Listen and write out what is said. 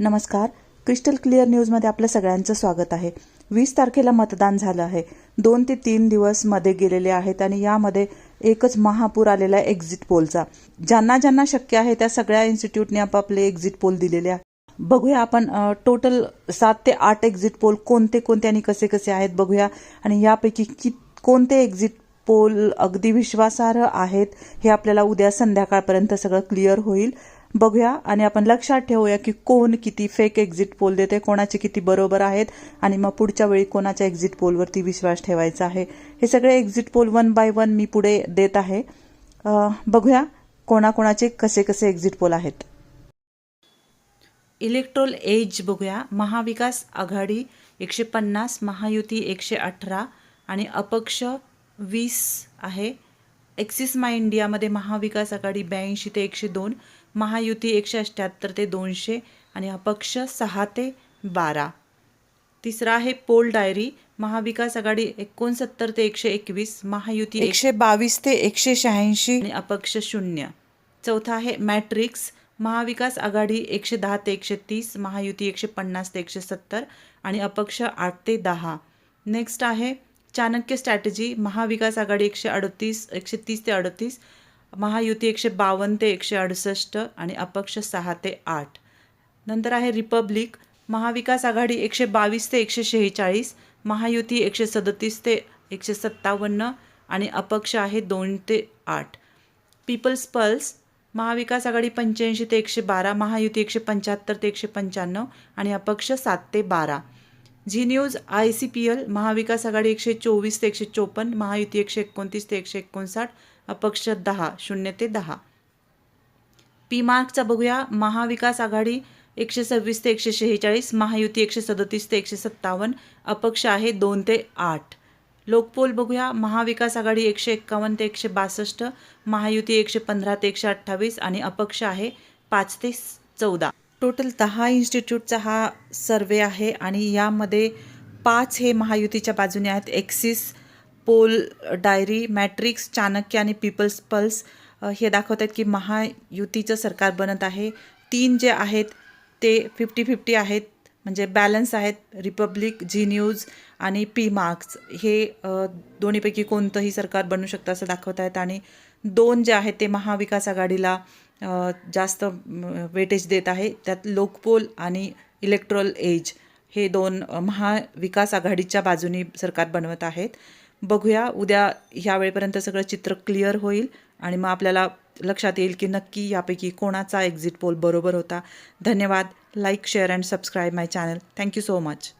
नमस्कार. Crystal clear न्यूजमध्ये आपलं सगळ्यांचं स्वागत आहे. वीस तारखेला मतदान झालं आहे. दोन ते तीन दिवसमध्ये गेलेले आहेत आणि यामध्ये एकच महापूर आलेला आहे एक्झिट पोलचा ज्यांना ज्यांना शक्य आहे त्या सगळ्या इन्स्टिट्यूटने आपापले एक्झिट पोल दिलेले आहे. बघूया आपण टोटल सात ते आठ एक्झिट पोल कोणते कोणते आणि कसे कसे आहेत बघूया. आणि यापैकी कि कोणते एक्झिट पोल अगदी विश्वासार्ह आहेत हे आपल्याला उद्या संध्याकाळपर्यंत सगळं क्लिअर होईल. बघूया आणि आपण लक्षात ठेवूया की कोण किती फेक एक्झिट पोल देते कोणाचे किती बरोबर आहेत आणि मग पुढच्या वेळी कोणाच्या एक्झिट पोलवरती विश्वास ठेवायचा आहे. हे सगळे exit poll one by one मी पुढे देत आहे. बघूया कोणाकोणाचे कसे कसे एक्झिट पोल आहेत. इलेक्ट्रोल एज बघूया. महाविकास आघाडी एकशे पन्नास महायुती एकशे अठरा आणि अपक्ष वीस आहे. एक्सिस माय इंडियामध्ये महाविकास आघाडी ब्याऐंशी ते एकशे दोन. महायुती एकशे अठ्ठ्याहत्तर ते दोनशे आणि अपक्ष सहा ते बारा. तिसरा आहे पोल डायरी महाविकास आघाडी एकोणसत्तर ते एकशे एकवीस महायुती एकशे बावीस ते एकशे शहाऐंशी. आणि अपक्ष शून्य. चौथा आहे मॅट्रिक्स महाविकास आघाडी एकशे दहा ते एकशे तीस महायुती एकशे पन्नास ते एकशे सत्तर आणि अपक्ष आठ ते दहा. नेक्स्ट आहे चाणक्य स्ट्रॅटेजी महाविकास आघाडी एकशे अडतीस एकशे तीस ते अडतीस महायुती एकशे बावन्न ते एकशे अडुसष्ट आणि अपक्ष सहा ते आठ. नंतर आहे रिपब्लिक महाविकास आघाडी एकशे बावीस ते एकशे शेहेचाळीस महायुती एकशे सदतीस ते एकशे सत्तावन्न आणि अपक्ष आहे दोन ते आठ. पीपल्स पल्स महाविकास आघाडी पंच्याऐंशी ते एकशे बारा महायुती एकशे पंच्याहत्तर ते एकशे पंच्याण्णव आणि अपक्ष सात ते बारा. Zee news I C P L Mahavikas Aghadi एकशे चोवीस ते एकशे चोपन्न महायुती एकशे एकोणतीस ते एकशे एकोणसाठ अपक्ष दहा शून्य ते दहा. पी मार्कचा बघूया. महाविकास आघाडी एकशे सव्वीस ते एकशे शेहेचाळीस महायुती एकशे सदतीस ते एकशे सत्तावन्न अपक्ष आहे दोन ते आठ. लोकपोल बघूया. महाविकास आघाडी एकशे एक्कावन्न ते एकशे बासष्ट महायुती एकशे पंधरा ते एकशे अठ्ठावीस आणि अपक्ष आहे पाच ते चौदा. टोटल दहा इन्स्टिट्यूटचा हा सर्वे आहे आणि यामध्ये पाच हे महायुतीच्या बाजूने आहेत. Axis poll diary matrix Chanakya आणि पीपल्स पल्स हे दाखवत आहेत की महायुतीचं सरकार बनत आहे. तीन जे आहेत ते फिफ्टी फिफ्टी आहेत. म्हणजे बॅलन्स आहेत. रिपब्लिक जी न्यूज आणि पी मार्क्स हे दोन्हीपैकी कोणतंही सरकार बनू शकतं असं दाखवत आहेत. आणि दोन जे आहेत ते महाविकास आघाडीला जास्त वेटेज देत आहे. त्यात लोकपोल आणि इलेक्ट्रॉल एज हे दोन महाविकास आघाडीच्या बाजूनी सरकार बनवत आहेत. बघूया उद्या ह्या वेळेपर्यंत सगळं चित्र क्लिअर होईल आणि मग आपल्याला लक्षात येईल की नक्की यापैकी कोणाचा एक्झिट पोल बरोबर होता. धन्यवाद. Like share and subscribe my channel thank you so much